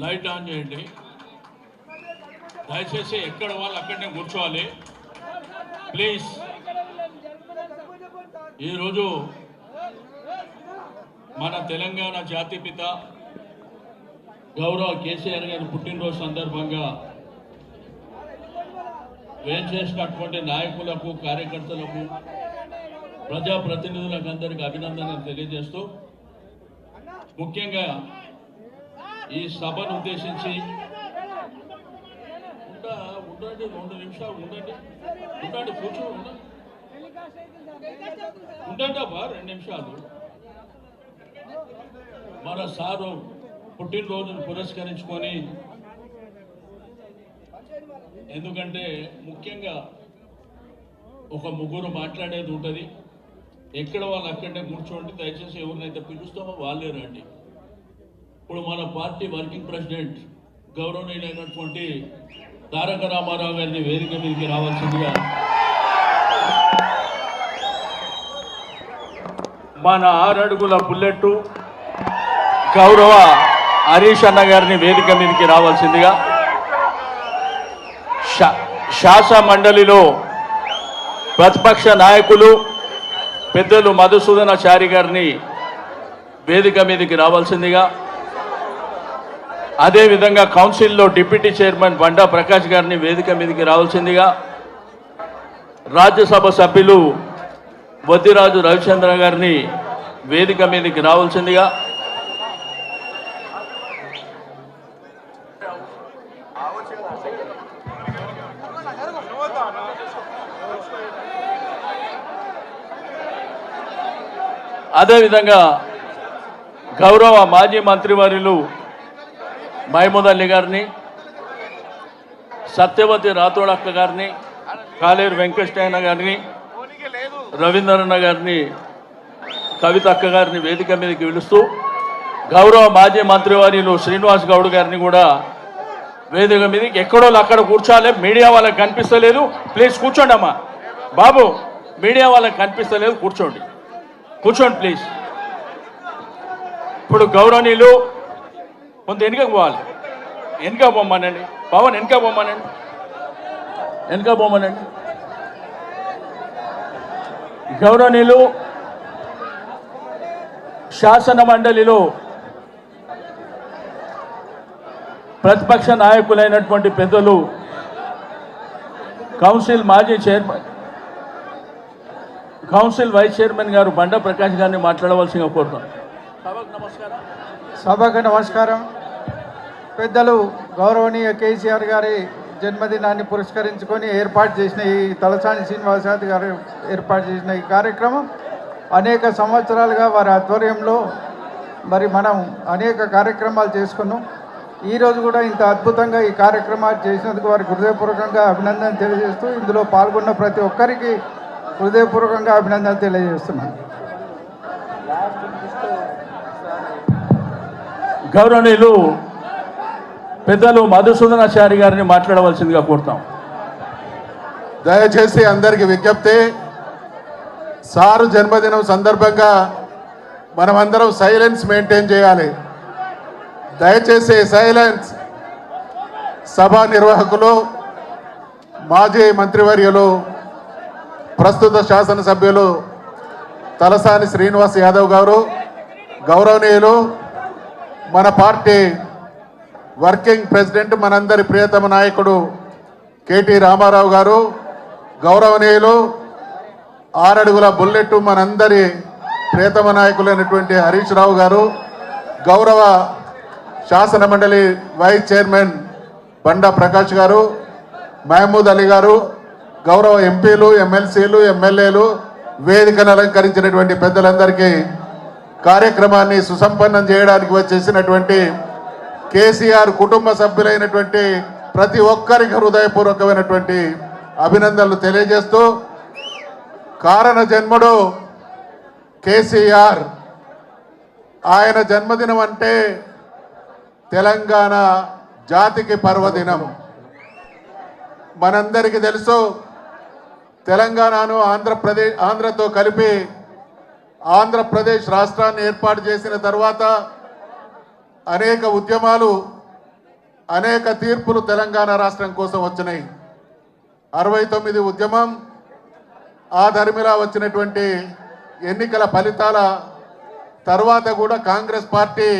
Light on చేయండి. దయచేసి ఎక్కడ వాళ్ళు అక్కడనే కూర్చోవాలి. ప్లీజ్. ఈరోజు మన తెలంగాణ జాతిపిత గౌరవ కేసీఆర్ గారి పుట్టినరోజు సందర్భంగా వేం చేసినటువంటి నాయకులకు కార్యకర్తలకు ప్రజాప్రతినిధులకు అందరికీ అభినందనలు తెలియజేస్తూ ముఖ్యంగా ఈ సభను ఉద్దేశించి ఉంటా ఉండండి రెండు నిమిషాలు ఉండండి. ఉండండి కూర్చోండి ఉండండి. అబ్బా రెండు నిమిషాలు. మన సారు పుట్టినరోజును పురస్కరించుకొని ఎందుకంటే ముఖ్యంగా ఒక ముగ్గురు మాట్లాడేది ఉంటుంది. ఎక్కడ వాళ్ళు అక్కడే కూర్చోండి దయచేసి ఎవరినైతే పిలుస్తామో వాళ్ళే రండి. ఇప్పుడు మన పార్టీ వర్కింగ్ ప్రెసిడెంట్ గౌరవనీయులైనటువంటి తారక రామారావు గారిని వేదిక మీదకి రావాల్సిందిగా మన ఆరడుగుల బుల్లెట్ గౌరవ హరీష్ అన్న గారిని వేదిక మీదకి రావాల్సిందిగా శా- మండలిలో ప్రతిపక్ష నాయకులు పెద్దలు మధుసూదనాచారి గారిని వేదిక మీదకి రావాల్సిందిగా అదేవిధంగా కౌన్సిల్లో డిప్యూటీ చైర్మన్ బండా ప్రకాష్ గారిని వేదిక మీదకి రావాల్సిందిగా రాజ్యసభ సభ్యులు వద్దిరాజు రవిచంద్ర గారిని వేదిక మీదకి రావాల్సిందిగా అదేవిధంగా గౌరవ మాజీ మంత్రివర్యులు మహమూద్ అల్లి గారిని సత్యవతి రాథోడక్క గారిని కాలేరు వెంకటేశ్వర గారిని రవీంద్రన్న గారిని కవిత అక్క గారిని వేదిక మీదకి పిలుస్తూ గౌరవ మాజీ మంత్రివర్యులు శ్రీనివాస్ గౌడ్ గారిని కూడా వేదిక మీదకి ఎక్కడో అక్కడ కూర్చోాలి మీడియా వాళ్ళకి కనిపిస్తలేదు. ప్లీజ్ కూర్చోండి అమ్మా. బాబు మీడియా వాళ్ళకి కనిపిస్తలేదు. కూర్చోండి. కూర్చోండి ప్లీజ్. ఇప్పుడు గౌరవనీయులు కొంత వెనుక పోవాలి. వెనుక పోమ్మనండి పవన్ వెనుక పోమ్మనండి వెనుక పోమ్మనండి గౌరవనీయులు శాసన మండలిలో ప్రతిపక్ష నాయకులైనటువంటి పెద్దలు కౌన్సిల్ మాజీ చైర్మన్ కౌన్సిల్ వైస్ చైర్మన్ గారు బండ ప్రకాష్ గారిని మాట్లాడవలసిందిగా కోరుతాను నమస్కారం. సభకు నమస్కారం. పెద్దలు గౌరవనీయ కేసీఆర్ గారి జన్మదినాన్ని పురస్కరించుకొని ఏర్పాటు చేసిన ఈ తలసాని శ్రీనివాసరావు గారు ఏర్పాటు చేసిన ఈ కార్యక్రమం అనేక సంవత్సరాలుగా వారి ఆధ్వర్యంలో మరి మనం అనేక కార్యక్రమాలు చేసుకున్నాం. ఈరోజు కూడా ఇంత అద్భుతంగా ఈ కార్యక్రమాలు చేసినందుకు వారికి హృదయపూర్వకంగా అభినందన తెలియజేస్తూ ఇందులో పాల్గొన్న ప్రతి ఒక్కరికి హృదయపూర్వకంగా అభినందన తెలియజేస్తున్నాను. గౌరవనీయులు పెద్దలు మధుసూదనాచారి గారిని మాట్లాడవలసిందిగా కోరుతాం. దయచేసి అందరికి విజ్ఞప్తి సారు జన్మదినం సందర్భంగా మనమందరం సైలెన్స్ మెయింటైన్ చేయాలి. దయచేసి సైలెన్స్ సభా నిర్వాహకులు మాజీ మంత్రివర్యులు ప్రస్తుత శాసనసభ్యులు తలసాని శ్రీనివాస్ యాదవ్ గారు గౌరవనీయులు మన పార్టీ వర్కింగ్ ప్రెసిడెంట్ మనందరి ప్రియతమ నాయకుడు కేటీ రామారావు గారు గౌరవనీయులు ఆరడుగుల బుల్లెట్ మనందరి ప్రియతమ నాయకులైనటువంటి హరీష్ రావు గారు గౌరవ శాసన మండలి వైస్ చైర్మన్ బండా ప్రకాష్ గారు మహమూద్ అలీ గారు గౌరవ ఎంపీలు ఎమ్మెల్సీలు ఎమ్మెల్యేలు వేదికను అలంకరించినటువంటి పెద్దలందరికీ కార్యక్రమాన్ని సుసంపన్నం చేయడానికి వచ్చేసినటువంటి కేసీఆర్ కుటుంబ సభ్యులైనటువంటి ప్రతి ఒక్కరికి హృదయపూర్వకమైనటువంటి అభినందనలు తెలియజేస్తూ కారణ జన్ముడు కేసీఆర్. ఆయన జన్మదినం అంటే తెలంగాణ జాతికి పర్వదినం. మనందరికీ తెలుసు తెలంగాణను ఆంధ్రప్రదేశ్ ఆంధ్రతో కలిపి ఆంధ్రప్రదేశ్ రాష్ట్రాన్ని ఏర్పాటు చేసిన తర్వాత అనేక ఉద్యమాలు అనేక తీర్పులు తెలంగాణ రాష్ట్రం కోసం వచ్చినాయి. అరవై తొమ్మిది ఉద్యమం ఆ ధర్మిలా వచ్చినటువంటి ఎన్నికల ఫలితాల తర్వాత కూడా కాంగ్రెస్ పార్టీ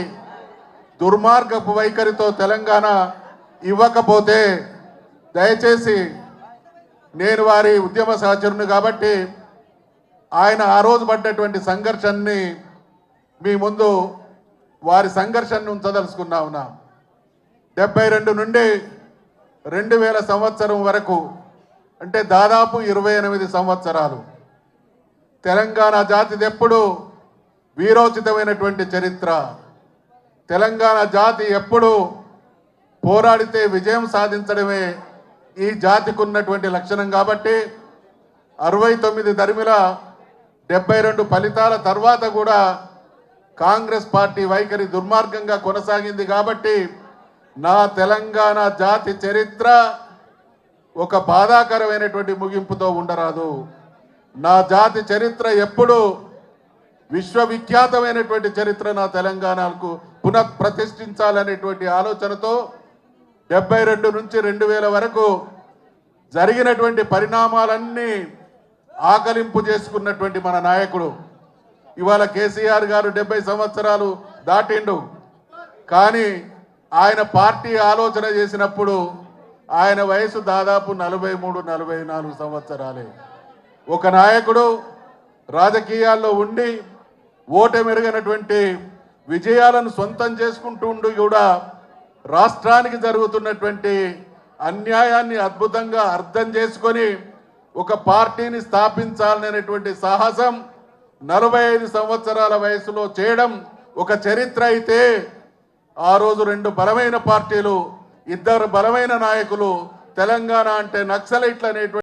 దుర్మార్గపు వైఖరితో తెలంగాణ ఇవ్వకపోతే దయచేసి నేను వారి ఉద్యమ సహచరుని కాబట్టి ఆయన ఆ రోజు పడ్డటువంటి సంఘర్షణని మీ ముందు వారి సంఘర్షణను ఉంచదలుచుకున్నా ఉన్నా. డెబ్బై రెండు నుండి రెండు వేల సంవత్సరం వరకు అంటే దాదాపు ఇరవై ఎనిమిది సంవత్సరాలు తెలంగాణ జాతిది ఎప్పుడు వీరోచితమైనటువంటి చరిత్ర. తెలంగాణ జాతి ఎప్పుడు పోరాడితే విజయం సాధించడమే ఈ జాతికి ఉన్నటువంటి లక్షణం కాబట్టి అరవై తొమ్మిది దరిమిల డెబ్బై రెండు ఫలితాల తర్వాత కూడా కాంగ్రెస్ పార్టీ వైఖరి దుర్మార్గంగా కొనసాగింది కాబట్టి నా తెలంగాణ జాతి చరిత్ర ఒక బాధాకరమైనటువంటి ముగింపుతో ఉండరాదు. నా జాతి చరిత్ర ఎప్పుడు విశ్వవిఖ్యాతమైనటువంటి చరిత్ర నా తెలంగాణకు పునఃప్రతిష్ఠించాలనేటువంటి ఆలోచనతో డెబ్బై రెండు నుంచి రెండు వేల వరకు జరిగినటువంటి పరిణామాలన్నీ ఆకలింపు చేసుకున్నటువంటి మన నాయకుడు. ఇవాళ కేసీఆర్ గారు డెబ్బై సంవత్సరాలు దాటిండు. కానీ ఆయన పార్టీ ఆలోచన చేసినప్పుడు ఆయన వయసు దాదాపు నలభై మూడు నలభై నాలుగు సంవత్సరాలే. ఒక నాయకుడు రాజకీయాల్లో ఉండి ఓటమెరుగనటువంటి విజయాలను సొంతం చేసుకుంటుండు కూడా రాష్ట్రానికి జరుగుతున్నటువంటి అన్యాయాన్ని అద్భుతంగా అర్థం చేసుకొని ఒక పార్టీని స్థాపించాలనేటువంటి సాహసం నలభై ఐదు సంవత్సరాల వయసులో చేయడం ఒక చరిత్ర అయితే ఆ రోజు రెండు బలమైన పార్టీలు ఇద్దరు బలమైన నాయకులు తెలంగాణ అంటే నక్సలైట్లు అనేటువంటి